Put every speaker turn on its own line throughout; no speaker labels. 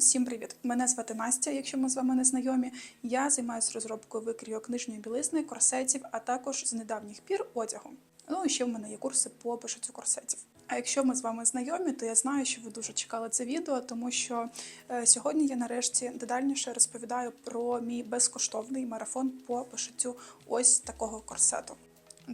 Усім привіт! Мене звати Настя, якщо ми з вами не знайомі. Я займаюся розробкою викрійок книжньої білизни, корсетів, а також з недавніх пір одягу. Ну і ще в мене є курси по пошиттю корсетів. А якщо ми з вами знайомі, то я знаю, що ви дуже чекали це відео, тому що е, сьогодні я нарешті детальніше розповідаю про мій безкоштовний марафон по пошиттю ось такого корсету.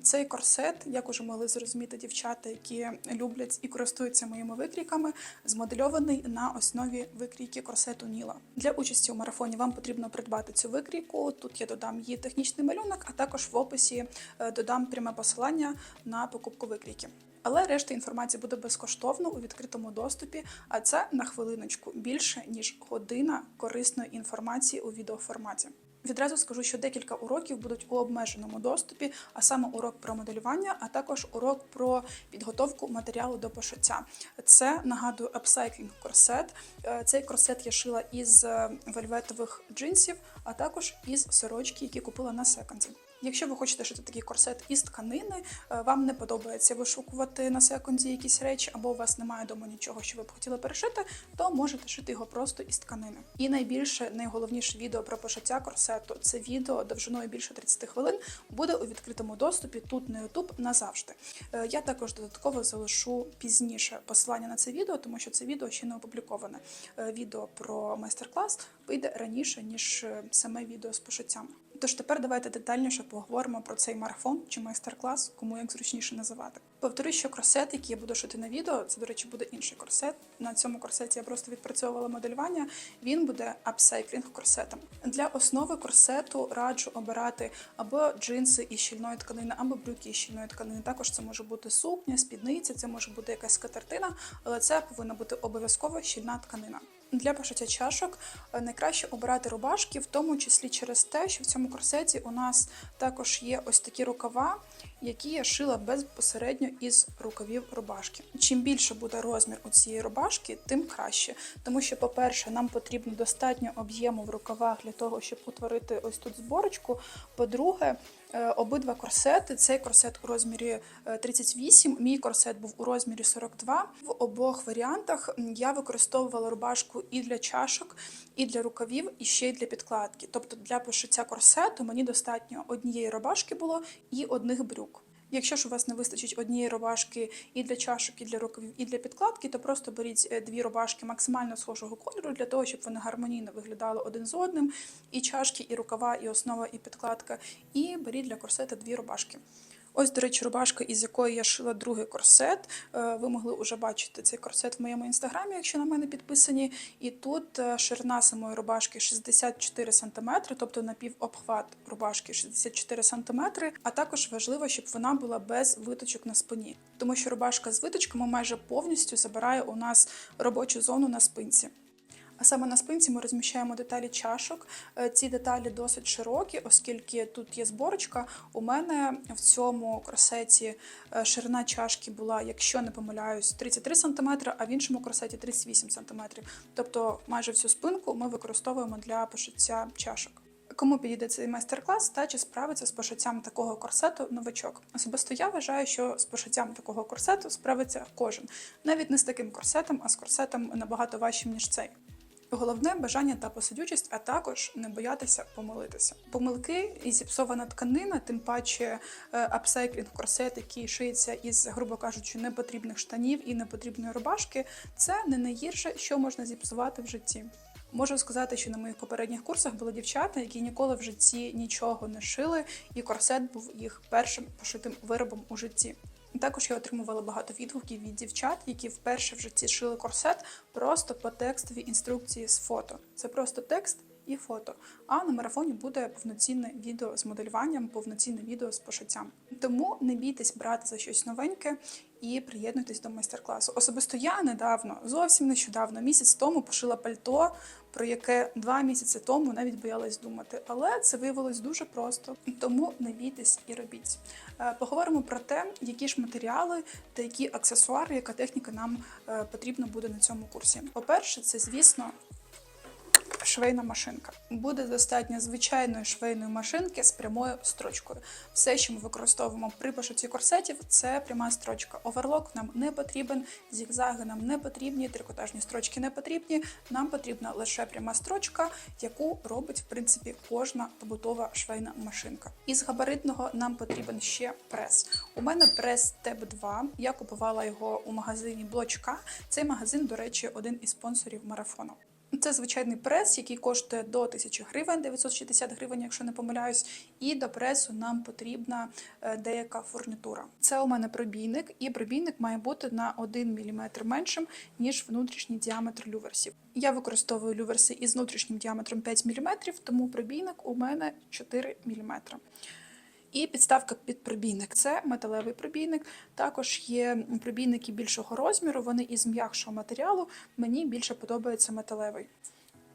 Цей корсет, як уже могли зрозуміти дівчата, які люблять і користуються моїми викрійками, змодельований на основі викрійки корсету Ніла. Для участі у марафоні вам потрібно придбати цю викрійку. Тут я додам її технічний малюнок, а також в описі е, додам пряме посилання на покупку викрійки. Але решта інформації буде безкоштовно у відкритому доступі, а це на хвилиночку більше ніж година корисної інформації у відеоформаті. Відразу скажу, що декілька уроків будуть у обмеженому доступі, а саме урок про моделювання, а також урок про підготовку матеріалу до пошиття. Це нагадую апсайклінг корсет. Е, Цей корсет я шила із е, вельветових джинсів, а також із сорочки, які купила на секонді. Якщо ви хочете шити такий корсет із тканини, е, вам не подобається вишукувати на секунді якісь речі, або у вас немає вдома нічого, що ви б хотіли перешити, то можете шити його просто із тканини. І найбільше, найголовніше відео про пошиття корсету це відео довжиною більше 30 хвилин, буде у відкритому доступі тут на YouTube назавжди. Е, Я також додатково залишу пізніше посилання на це відео, тому що це відео ще не опубліковане. Е, Відео про майстер-клас вийде раніше ніж саме відео з пошиттям. Тож тепер давайте детальніше поговоримо про цей марафон чи майстер-клас, кому як зручніше називати. Повторюю, що корсет, який я буду шити на відео, це, до речі, буде інший корсет. На цьому корсеті я просто відпрацьовувала моделювання. Він буде апсайклінг корсетом. Для основи корсету раджу обирати або джинси із щільної тканини, або брюки із щільної тканини. Також це може бути сукня, спідниця, це може бути якась скатертина, але це повинна бути обов'язково щільна тканина. Для пошиття чашок е, найкраще обирати рубашки, в тому числі через те, що в цьому корсеті у нас також є ось такі рукава, які я шила безпосередньо із рукавів рубашки. Чим більше буде розмір у цієї рубашки, тим краще. Тому що, по-перше, нам потрібно достатньо об'єму в рукавах для того, щоб утворити ось тут зборочку. По-друге, е, обидва корсети, цей корсет у розмірі е, 38, мій корсет був у розмірі 42. В обох варіантах я використовувала рубашку і для чашок, і для рукавів, і ще й для підкладки. Тобто для пошиття корсету мені достатньо однієї рубашки було і одних брюк. Якщо ж у вас не вистачить однієї рубашки і для чашок, і для рукавів, і для підкладки, то просто беріть е, дві рубашки максимально схожого кольору для того, щоб вони гармонійно виглядали один з одним. І чашки, і рукава, і основа, і підкладка. І беріть для корсета дві рубашки. Ось, до речі, рубашка, із якої я шила другий корсет. Е, Ви могли вже бачити цей корсет в моєму інстаграмі, якщо на мене підписані. І тут е, ширина самої рубашки 64 см, тобто напівобхват рубашки 64 см. А також важливо, щоб вона була без виточок на спині, тому що рубашка з виточками майже повністю забирає у нас робочу зону на спинці. А саме на спинці ми розміщаємо деталі чашок. Е, Ці деталі досить широкі, оскільки тут є зборочка. У мене в цьому корсеті е, ширина чашки була, якщо не помиляюсь, 33 см, а в іншому корсеті 38 см. Тобто майже всю спинку ми використовуємо для пошиття чашок. Кому підійде цей майстер-клас та чи справиться з пошиттям такого корсету новачок? Особисто я вважаю, що з пошиттям такого корсету справиться кожен, навіть не з таким корсетом, а з корсетом набагато важчим ніж цей. Головне бажання та посидючість, а також не боятися помилитися. Помилки і зіпсована тканина, тим паче е, апсайклінг корсет, який шиється із, грубо кажучи, непотрібних штанів і непотрібної рубашки, це не найгірше, що можна зіпсувати в житті. Можу сказати, що на моїх попередніх курсах були дівчата, які ніколи в житті нічого не шили, і корсет був їх першим пошитим виробом у житті. Також я отримувала багато відгуків від дівчат, які вперше в житті шили корсет просто по текстовій інструкції з фото. Це просто текст і фото. А на марафоні буде повноцінне відео з моделюванням, повноцінне відео з пошиттям. Тому не бійтесь брати за щось новеньке і приєднуйтесь до майстер-класу. Особисто я недавно, зовсім нещодавно, місяць тому пошила пальто, про яке два місяці тому навіть боялась думати. Але це виявилось дуже просто. Тому не бійтесь і робіть. Е, Поговоримо про те, які ж матеріали та які аксесуари, яка техніка нам е, потрібна буде на цьому курсі. По-перше, це звісно швейна машинка. Буде достатньо звичайної швейної машинки з прямою строчкою. Все, що ми використовуємо при пошиті корсетів, це пряма строчка. Оверлок нам не потрібен, зігзаги нам не потрібні, трикотажні строчки не потрібні. Нам потрібна лише пряма строчка, яку робить в принципі кожна побутова швейна машинка. Із габаритного нам потрібен ще прес. У мене прес ТЕП 2. Я купувала його у магазині Блочка. Цей магазин, до речі, один із спонсорів марафону. Це звичайний прес, який коштує до 1000 гривень, 960 гривень, якщо не помиляюсь. І до пресу нам потрібна е, деяка фурнітура. Це у мене пробійник, і пробійник має бути на 1 мм меншим, ніж внутрішній діаметр люверсів. Я використовую люверси із внутрішнім діаметром 5 мм, тому пробійник у мене 4 мм. І підставка під пробійник це металевий пробійник. Також є пробійники більшого розміру, вони із м'якшого матеріалу. Мені більше подобається металевий.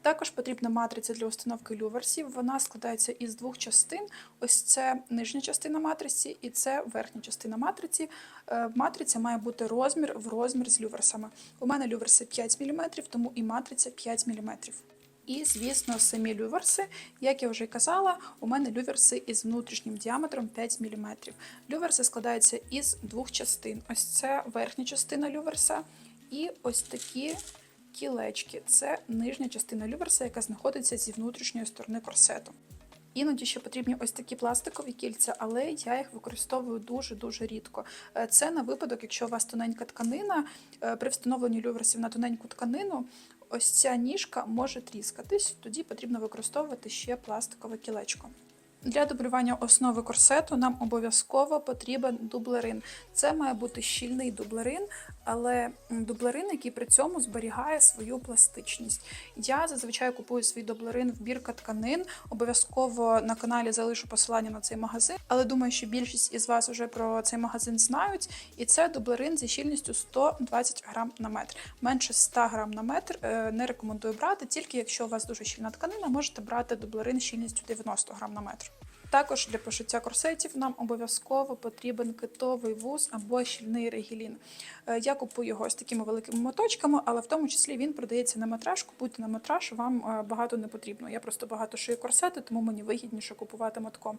Також потрібна матриця для установки люверсів. Вона складається із двох частин. Ось це нижня частина матриці і це верхня частина матриці. Е, Матриця має бути розмір в розмір з люверсами. У мене люверси 5 мм, тому і матриця 5 мм. І, звісно, самі люверси, як я вже казала, у мене люверси із внутрішнім діаметром 5 мм. Люверси складаються із двох частин. Ось це верхня частина люверса, і ось такі кілечки. Це нижня частина люверса, яка знаходиться зі внутрішньої сторони корсету. Іноді ще потрібні ось такі пластикові кільця, але я їх використовую дуже-дуже рідко. Е, Це на випадок, якщо у вас тоненька тканина, е, при встановленні люверсів на тоненьку тканину, ось ця ніжка може тріскатись, тоді потрібно використовувати ще пластикове кілечко. Для дублювання основи корсету нам обов'язково потрібен дублерин. Це має бути щільний дублерин, але дублерин, який при цьому зберігає свою пластичність. Я зазвичай купую свій дублерин в бірка тканин. Обов'язково на каналі залишу посилання на цей магазин, але думаю, що більшість із вас вже про цей магазин знають. І це дублерин зі щільністю 120 грам на метр. Менше 100 грам на метр е, не рекомендую брати, тільки якщо у вас дуже щільна тканина, можете брати дублерин щільністю 90 грам на метр. Також для пошиття корсетів нам обов'язково потрібен китовий вуз або щільний регілін. Е, Я купую його з такими великими моточками, але в тому числі він продається на метраж. Купуйте на метраж, вам е, багато не потрібно. Я просто багато шию корсети, тому мені вигідніше купувати мотком.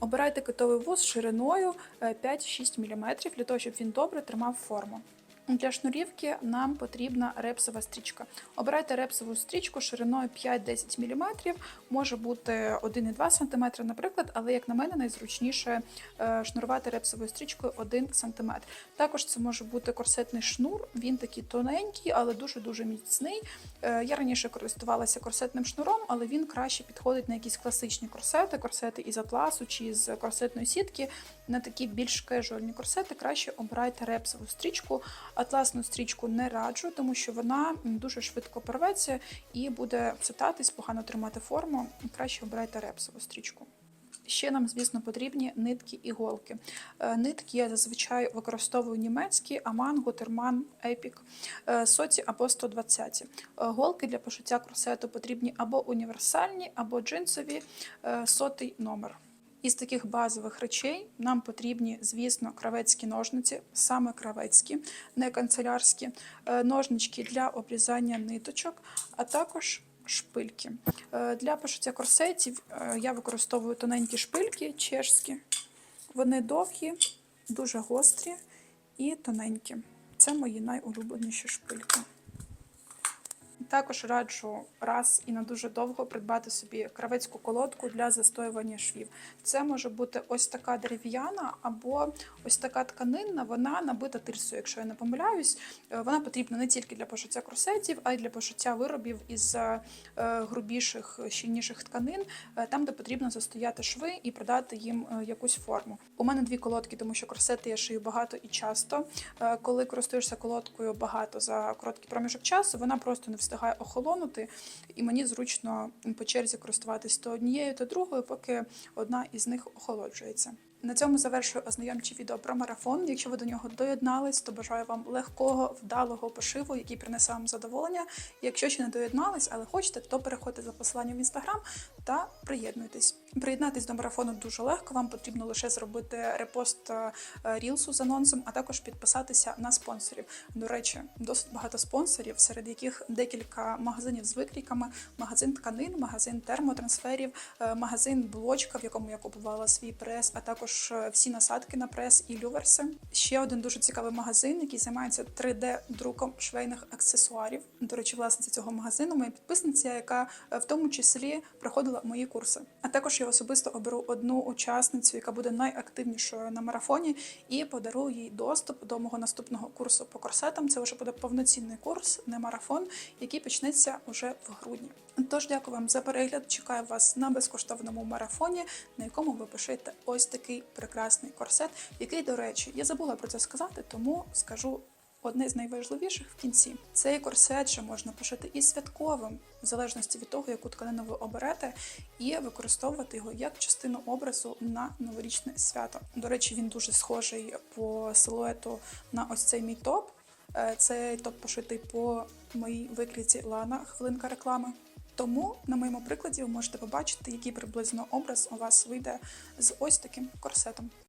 Обирайте китовий вуз шириною е, 5-6 мм для того, щоб він добре тримав форму. Для шнурівки нам потрібна репсова стрічка. Обирайте репсову стрічку шириною 5-10 мм, може бути 1,2 см, наприклад, але, як на мене, найзручніше е, шнурувати репсовою стрічкою 1 см. Також це може бути корсетний шнур, він такий тоненький, але дуже-дуже міцний. Е, Я раніше користувалася корсетним шнуром, але він краще підходить на якісь класичні корсети, корсети із атласу чи з корсетної сітки. На такі більш кежуальні корсети краще обирайте репсову стрічку. Атласну стрічку не раджу, тому що вона дуже швидко порветься і буде цитатись, погано тримати форму. Краще обирайте репсову стрічку. Ще нам, звісно, потрібні нитки іголки. Е, Нитки я зазвичай використовую німецькі, Аман, Гутерман, Епік, е, соці або 120. Е, Голки для пошиття корсету потрібні або універсальні, або джинсові, сотий номер. Із таких базових речей нам потрібні, звісно, кравецькі ножниці, саме кравецькі, не канцелярські, е, ножнички для обрізання ниточок, а також шпильки. Е, Для пошиття корсетів е, я використовую тоненькі шпильки чешські. Вони довгі, дуже гострі і тоненькі. Це мої найулюбленіші шпильки. Також раджу раз і на дуже довго придбати собі кравецьку колодку для застоювання швів. Це може бути ось така дерев'яна або ось така тканинна, вона набита тирсою, якщо я не помиляюсь. Е, Вона потрібна не тільки для пошиття корсетів, а й для пошиття виробів із е, грубіших, щільніших тканин, е, там, де потрібно застояти шви і придати їм якусь форму. У мене дві колодки, тому що корсети я шию багато і часто. Коли користуєшся колодкою багато за короткий проміжок часу, вона просто не встигає охолонути, і мені зручно по черзі користуватись то однією, то другою, поки одна із них охолоджується. На цьому завершую ознайомче відео про марафон. Якщо ви до нього доєднались, то бажаю вам легкого, вдалого пошиву, який принесе вам задоволення. Якщо ще не доєднались, але хочете, то переходьте за посиланням в інстаграм та приєднуйтесь. Приєднатись до марафону дуже легко. Вам потрібно лише зробити репост е, рілсу з анонсом, а також підписатися на спонсорів. До речі, досить багато спонсорів, серед яких декілька магазинів з викрійками, магазин тканин, магазин термотрансферів, е, магазин блочка, в якому я купувала свій прес, а також е, всі насадки на прес і люверси. Ще один дуже цікавий магазин, який займається 3D-друком швейних аксесуарів. До речі, власниця цього магазину, моя підписниця, яка е, в тому числі проходила мої курси. А також я особисто оберу одну учасницю, яка буде найактивнішою на марафоні, і подарую їй доступ до мого наступного курсу по корсетам. Це вже буде повноцінний курс, не марафон, який почнеться уже в грудні. Тож дякую вам за перегляд. Чекаю вас на безкоштовному марафоні, на якому ви пишете ось такий прекрасний корсет, який, до речі, я забула про це сказати, тому скажу. Одне з найважливіших в кінці цей корсет ще можна пошити і святковим, в залежності від того, яку тканину ви оберете, і використовувати його як частину образу на новорічне свято. До речі, він дуже схожий по силуету на ось цей мій топ. Е, Цей топ пошитий по моїй викрійці Лана, хвилинка реклами. Тому на моєму прикладі ви можете побачити, який приблизно образ у вас вийде з ось таким корсетом.